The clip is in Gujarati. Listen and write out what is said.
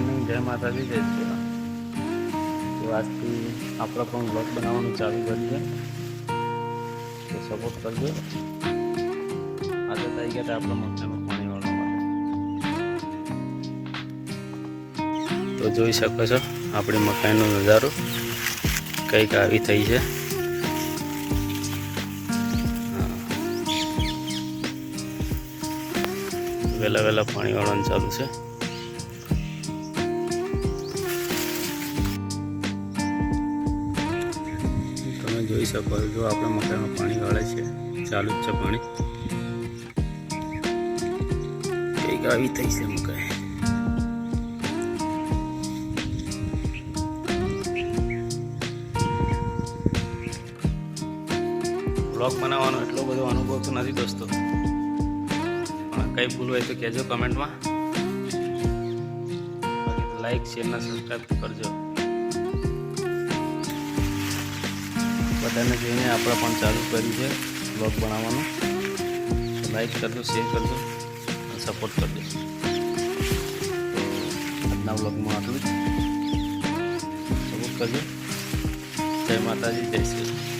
મોર્નિંગ, જય માતાજી, જય શ્રી તો આજથી આપણે પણ બ્લોગ બનાવવાનું ચાલુ કરીએ. તો સપોર્ટ કરજો. આજે થઈ ગયા આપણા મકાનમાં પાણી વાળવા તો જોઈ શકો છો, આપણી મકાઈનો નજારો કંઈક આવી થઈ છે. વહેલા વહેલા પાણી વાળવાનું ચાલુ છે. જોઈ શકો જો આપણા મકાઈમાં પાણી વાળે છે, ચાલુ જ છે પાણી. કંઈક આવી થઈ છે મકાઈ. બ્લોગ બનાવવાનો એટલો બધો અનુભવ તો નથી દોસ્તો. પણ કંઈ ભૂલ હોય તો કહેજો કમેન્ટમાં લાઈક શેર ને સબસ્ક્રાઈબ કરજો. બધાને જોઈને આપણે પણ ચાલુ કર્યું છે બ્લોગ બનાવવાનું. લાઈક કરજો શેર કરજો સપોર્ટ કરજો. આજના બ્લોગમાં આટલું જ. સપોર્ટ કરજો. જય માતાજી, જય શ્રી.